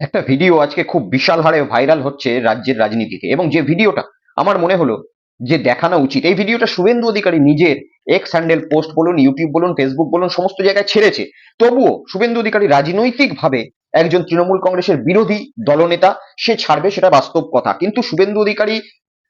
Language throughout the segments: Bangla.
একটা ভিডিও আজকে খুব বিশাল হারে ভাইরাল হচ্ছে রাজ্যের রাজনীতিতে এবং যে ভিডিওটা আমার মনে হলো যে দেখানো উচিত, এই ভিডিওটা শুভেন্দু অধিকারী নিজের এক্স হ্যান্ডেল পোস্ট বলুন ইউটিউব বলুন ফেসবুক বলুন, সমস্ত জায়গায় ছেড়েছে। তবুও শুভেন্দু অধিকারী রাজনৈতিকভাবে একজন তৃণমূল কংগ্রেসের বিরোধী দলনেতা, সে ছাড়বে সেটা বাস্তব কথা। কিন্তু শুভেন্দু অধিকারী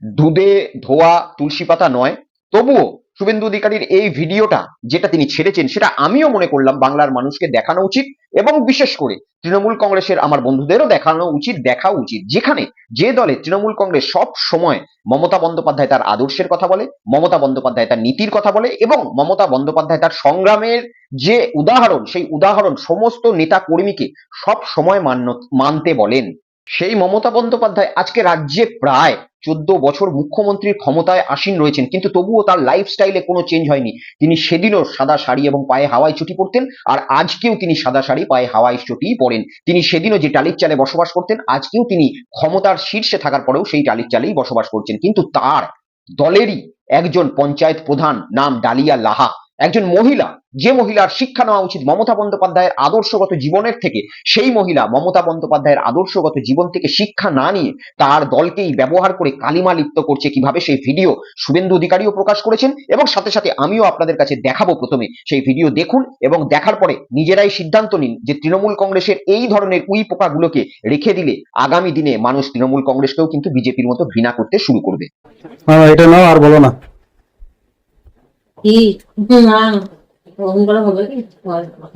দুধে, ধোয়া, তুলসী পাতা নয়। তবুও শুভেন্দু অধিকারীর এই ভিডিওটা যেটা তিনি ছেড়েছেন, সেটা আমিও মনে করলাম বাংলার মানুষকে দেখানো উচিত। এবং বিশেষ করে তৃণমূল কংগ্রেসের আমার বন্ধুদেরও দেখানো উচিত, দেখা উচিত। যেখানে যে দলে তৃণমূল কংগ্রেস সব সময় মমতা বন্দ্যোপাধ্যায় তার আদর্শের কথা বলে, মমতা বন্দ্যোপাধ্যায় তার নীতির কথা বলে এবং মমতা বন্দ্যোপাধ্যায় তার সংগ্রামের যে উদাহরণ, সেই উদাহরণ সমস্ত নেতা কর্মীকে সব সময় মান্য, মানতে বলেন। সেই মমতা বন্দ্যোপাধ্যায় আজকে রাজ্যে প্রায় চোদ্দ বছর মুখ্যমন্ত্রীর ক্ষমতায় আসীন রয়েছেন। কিন্তু তবুও তার লাইফস্টাইলে কোনো চেঞ্জ হয়নি। তিনি সেদিনও সাদা শাড়ি এবং পায়ে হাওয়াই চটি পরতেন আর আজকেও তিনি সাদা শাড়ি, পায়ে হাওয়াই চটি পরেন। তিনি সেদিনও যে টালির চালে বসবাস করতেন, আজকেও তিনি ক্ষমতার শীর্ষে থাকার পরেও সেই টালির চালেই বসবাস করছেন। কিন্তু তার দলেরই একজন পঞ্চায়েত প্রধান নাম ডালিয়া লাহা। একজন মহিলা, যে মহিলার শিক্ষা নেওয়া উচিত মমতা বন্দ্যোপাধ্যায়ের আদর্শগত জীবনের থেকে, সেই মহিলা মমতা বন্দ্যোপাধ্যায়ের আদর্শগত জীবন থেকে শিক্ষা না নিয়ে তার দলকেই ব্যবহার করে কালিমা লিপ্ত করছে কীভাবে সেই ভিডিও শুভেন্দু অধিকারীও প্রকাশ করেছেন এবং সাথে সাথে আমিও আপনাদের কাছে দেখাবো প্রথমে সেই ভিডিও দেখুন এবং দেখার পরে নিজেরাই সিদ্ধান্ত নিন যে তৃণমূল কংগ্রেসের এই ধরনের উই পোকাগুলোকে রেখে দিলে আগামী দিনে মানুষ তৃণমূল কংগ্রেসকেও কিন্তু বিজেপির মতো ঘৃণা করতে শুরু করবে। এটা নাও আর বলো না কি না ওরকম করে হবে কি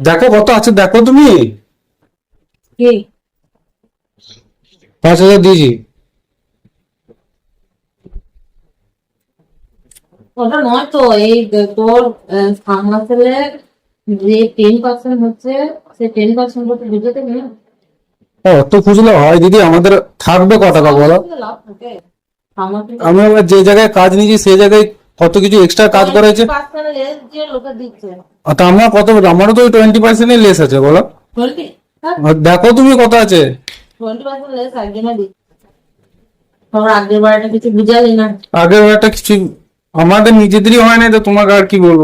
দেখো কত আছে দেখো তুমি। কি? পাঁচ হাজার দিয়েছি। ওটা নয় তো এই তোর ফার্মাসেলের যে টেন পার্সেন্ট হচ্ছে সে টেন পার্সেন্ট করতে বুঝতে না অত খুঁজলে হয় দিদি আমাদের থাকবে কত টাকা বলো আমি আবার যে জায়গায় কাজ নিয়েছি সেই জায়গায় কত কিছু এক্সট্রা কাজ পার্সেন্ট দিয়ে লোকে তা আমার কত আমারও তো টোয়েন্টি পার্সেন্টই লেস আছে বলো। আর দেখো তুমি কত আছে। পার্সেন্ট আগের বারটা কিছু আমাদের নিজেদেরই হয় না তো তোমাকে আর কি বলব?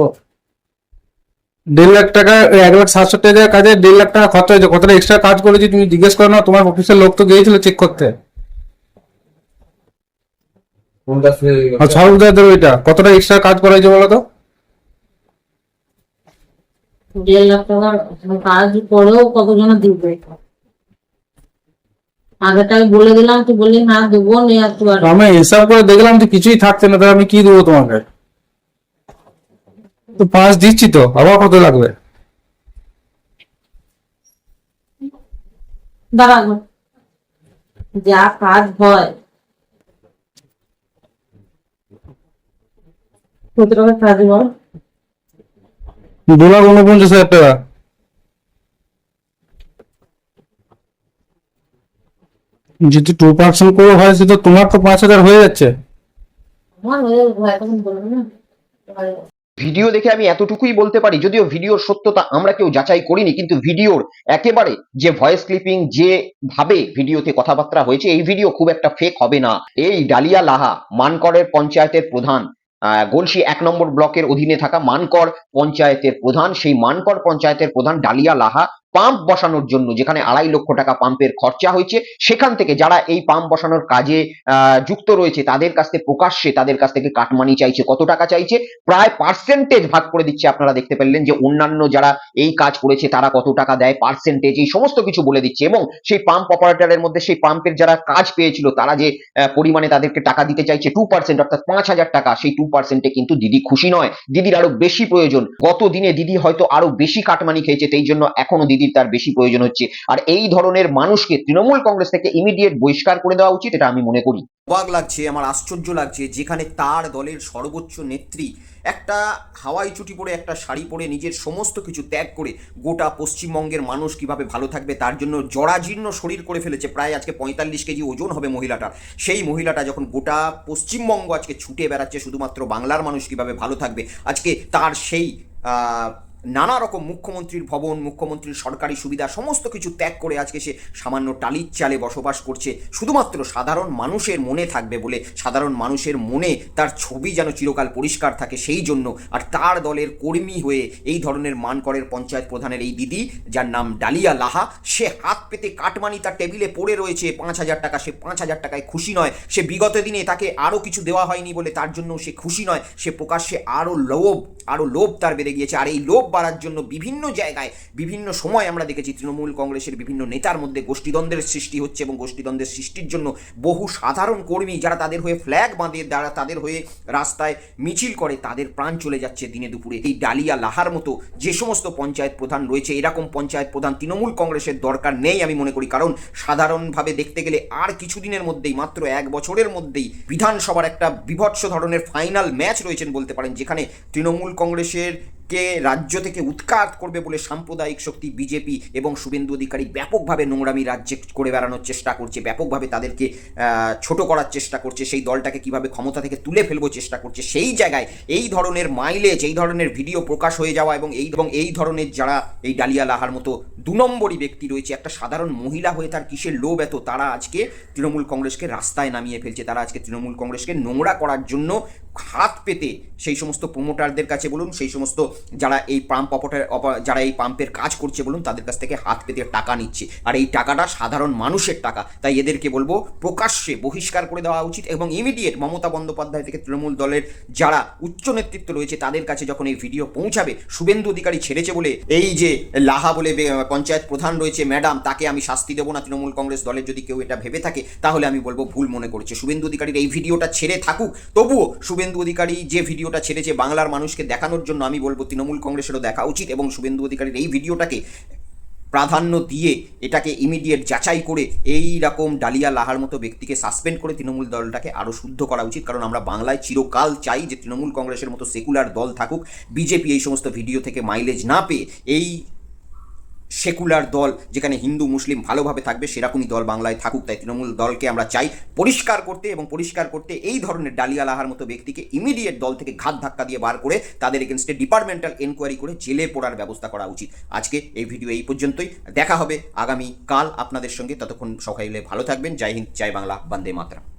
দেড় লাখ টাকা এক লাখ সাতশো টাকা কাজে দেড় লাখ টাকা খরচ হয়েছে। কতটা এক্সট্রা কাজ করেছি তুমি জিজ্ঞেস করো না তোমার অফিসের লোক তো গিয়েছিল চেক করতে। ওইটা কতটা এক্সট্রা কাজ বলো তো? দেড় লাখ টাকার কাজ করেও কতজন দিবে? আগেটা আমি বলে দিলাম তুই বললি না দেবো নিয়ে আসতে পারব। আমি হিসাব করে দেখলাম যে কিছুই থাকছে না তাহলে আমি কি দেবো তোমাকে? তো পাঁচ দিচ্ছি তো আবার কত লাগবে? দাঁড়াবো যা কাজ হয় কত টাকা কাজ বল দু লাখ উনপঞ্চাশ হাজার টাকা। যদি টু পার্সেন্ট করে হয় সেটা তোমার তো পাঁচ হাজার হয়ে যাচ্ছে। হয়ে ভিডিও দেখে আমি এতটুকুই বলতে পারি যদিও ভিডিওর সত্যতা আমরা কেউ যাচাই করিনি কিন্তু ভিডিওর একেবারে যে ভয়েস ক্লিপিং যে ভাবে ভিডিওতে কথাবার্তা হয়েছে এই ভিডিও খুব একটা ফেক হবে না। এই ডালিয়া লাহা মানকরের পঞ্চায়েতের প্রধান গলসি এক নম্বর ব্লকের অধীনে থাকা মানকর পঞ্চায়েতের প্রধান। সেই মানকর পঞ্চায়েতের প্রধান ডালিয়া লাহা পাম্প বসানোর জন্য, যেখানে আড়াই লক্ষ টাকা পাম্পের খরচা হয়েছে, সেখান থেকে যারা এই পাম্প বসানোর কাজে যুক্ত রয়েছে, তাদের কাছ থেকে প্রকাশ্যে, তাদের কাছ থেকে কাটমানি চাইছে, কত টাকা চাইছে, প্রায় পার্সেন্টেজ ভাগ করে দিচ্ছে আপনারা দেখতে পেলেন যে, অন্যান্য যারা এই কাজ করেছে, তারা কত টাকা দেয় পার্সেন্টেজ এই সমস্ত কিছু বলে দিচ্ছে। এবং সেই পাম্প অপারেটরের মধ্যে, সেই পাম্পের যারা কাজ পেয়েছিল, তারা যে পরিমাণে তাদেরকে টাকা দিতে চাইছে টু পার্সেন্ট অর্থাৎ পাঁচ হাজার টাকা, সেই টু পার্সেন্টে কিন্তু দিদি খুশি নয়। দিদির আরও বেশি প্রয়োজন। গত দিনে দিদি হয়তো আরও বেশি কাটমানি খেয়েছে, সেই জন্য এখনও দিদির তার বেশি প্রয়োজন হচ্ছে। আর এই ধরনের মানুষকে তৃণমূল কংগ্রেস থেকে ইমিডিয়েট বহিষ্কার করে দেওয়া উচিত, এটা আমি মনে করি। অবাক লাগছে, আমার আশ্চর্য লাগছে, যেখানে তার দলের সর্বোচ্চ নেত্রী একটা হাওয়াই চুটি পরে, একটা শাড়ি পরে নিজের সমস্ত কিছু ত্যাগ করে গোটা পশ্চিমবঙ্গের মানুষ কীভাবে ভালো থাকবে, তার জন্য জরাজীর্ণ শরীর করে ফেলেছে। প্রায় আজকে পঁয়তাল্লিশ কেজি ওজন হবে মহিলাটার। সেই মহিলাটা যখন গোটা পশ্চিমবঙ্গ আজকে ছুটে বেড়াচ্ছে, শুধুমাত্র বাংলার মানুষ কীভাবে ভালো থাকবে, আজকে তার সেই নানা রকম মুখ্যমন্ত্রীর ভবন মুখ্যমন্ত্রীর সরকারি সুবিধা, সমস্ত কিছু ত্যাগ করে আজকে সে সামান্য টালির চালে বসবাস করছে। শুধুমাত্র সাধারণ মানুষের মনে থাকবে বলে, সাধারণ মানুষের মনে তার ছবি যেন চিরকাল পরিষ্কার থাকে সেই জন্য। আর তার দলের কর্মী হয়ে এই ধরনের মানকরের পঞ্চায়েত প্রধানের এই দিদি, যার নাম ডালিয়া লাহা, সে হাত পেতে কাটমানি তার টেবিলে পড়ে রয়েছে, পাঁচ হাজার টাকা, সে পাঁচ হাজার টাকায় খুশি নয়। সে বিগত দিনে তাকে আরও কিছু দেওয়া হয়নি বলে তার জন্য সে খুশি নয়। সে প্রকাশ্যে আরও লোভ আরও লোভ তার বেড়ে গিয়েছে। আর এই লোভ বাড়ার জন্য বিভিন্ন জায়গায়, বিভিন্ন সময় আমরা দেখেছি তৃণমূল কংগ্রেসের বিভিন্ন নেতার মধ্যে গোষ্ঠীদ্বন্দ্বের সৃষ্টি হচ্ছে এবং গোষ্ঠীদ্বন্দ্বের সৃষ্টির জন্য বহু সাধারণ কর্মী যারা তাদের হয়ে ফ্ল্যাগ বাঁধে, যারা তাদের হয়ে রাস্তায় মিছিল করে, তাদের প্রাণ চলে যাচ্ছে দিনে দুপুরে। এই ডালিয়া লাহার মতো যে সমস্ত পঞ্চায়েত প্রধান রয়েছে, এরকম পঞ্চায়েত প্রধান তৃণমূল কংগ্রেসের দরকার নেই আমি মনে করি। কারণ সাধারণভাবে দেখতে গেলে আর কিছুদিনের মধ্যেই, মাত্র এক বছরের মধ্যেই বিধানসভার একটা বিভৎস ধরনের ফাইনাল ম্যাচ রয়েছেন বলতে পারেন, যেখানে তৃণমূল কংগ্রেসের কে রাজ্য থেকে উৎখাত করবে বলে সাম্প্রদায়িক শক্তি বিজেপি এবং শুভেন্দু অধিকারী ব্যাপকভাবে নোংরামি রাজ্যে করে বেড়ানোর চেষ্টা করছে, ব্যাপকভাবে তাদেরকে ছোট করার চেষ্টা করছে, সেই দলটাকে কীভাবে ক্ষমতা থেকে তুলে ফেলব চেষ্টা করছে, সেই জায়গায় এই ধরনের মাইলেজ এই ধরনের ভিডিও প্রকাশ হয়ে যাওয়া এবং এই এবং এই ধরনের যারা এই ডালিয়া লাহার মতো দু নম্বরই ব্যক্তি রয়েছে, একটা সাধারণ মহিলা হয়ে তার কিসের লোভ এত, তারা আজকে তৃণমূল কংগ্রেসকে রাস্তায় নামিয়ে ফেলছে, তারা আজকে তৃণমূল কংগ্রেসকে নোংরা করার জন্য হাত পেতে, সেই সমস্ত প্রমোটারদের কাছে বলুন, সেই সমস্ত যারা এই পাম্প অপারেটর যারা এই পাম্পের কাজ করছে বলুন, তাদের কাছ থেকে হাত পেতে টাকা নিচ্ছে। আর এই টাকাটা সাধারণ মানুষের টাকা। তাই এদেরকে বলব, প্রকাশ্যে বহিষ্কার করে দেওয়া উচিত এবং ইমিডিয়েট মমতা বন্দ্যোপাধ্যায় থেকে তৃণমূল দলের যারা উচ্চ নেতৃত্ব রয়েছে, তাদের কাছে যখন এই ভিডিও পৌঁছাবে, শুভেন্দু অধিকারী ছেড়েছে বলে এই যে লাহা বলে পঞ্চায়েত প্রধান রয়েছে ম্যাডাম তাকে আমি শাস্তি দেবো না তৃণমূল কংগ্রেস দলের যদি কেউ এটা ভেবে থাকে, তাহলে আমি বলব ভুল মনে করছে। শুভেন্দু অধিকারীর এই ভিডিওটা ছেড়ে থাকুক। তবুও শুভেন্দু অধিকারী যে ভিডিওটা ছেড়েছে বাংলার মানুষকে দেখানোর জন্য আমি বলব তৃণমূল কংগ্রেসেরও দেখা উচিত এবং শুভেন্দু অধিকারীর এই ভিডিওটাকে প্রাধান্য দিয়ে এটাকে ইমিডিয়েট যাচাই করে এই রকম ডালিয়া লাহার মতো ব্যক্তিকে সাসপেন্ড করে তৃণমূল দলটাকে আরও শুদ্ধ করা উচিত। কারণ আমরা বাংলায় চিরকাল চাই যে তৃণমূল কংগ্রেসের মতো সেকুলার দল থাকুক। বিজেপি এই সমস্ত ভিডিও থেকে মাইলেজ না পেয়ে এই সেকুলার দল, যেখানে হিন্দু, মুসলিম ভালোভাবে থাকবে, সেরকমই দল বাংলায় থাকুক। তাই তৃণমূল দলকে আমরা চাই পরিষ্কার করতে এবং পরিষ্কার করতে এই ধরনের ডালিয়া লাহার মতো ব্যক্তিকে ইমিডিয়েট দল থেকে ঘাত ধাক্কা দিয়ে বার করে তাদের এগেনস্টে ডিপার্টমেন্টাল এনকোয়ারি করে জেলে পড়ার ব্যবস্থা করা উচিত। আজকে এই ভিডিও এই পর্যন্তই। দেখা হবে আগামী কাল আপনাদের সঙ্গে। ততক্ষণ সকালে ভালো থাকবেন। জয় হিন্দ, জয় বাংলা, বন্দে মাতরম।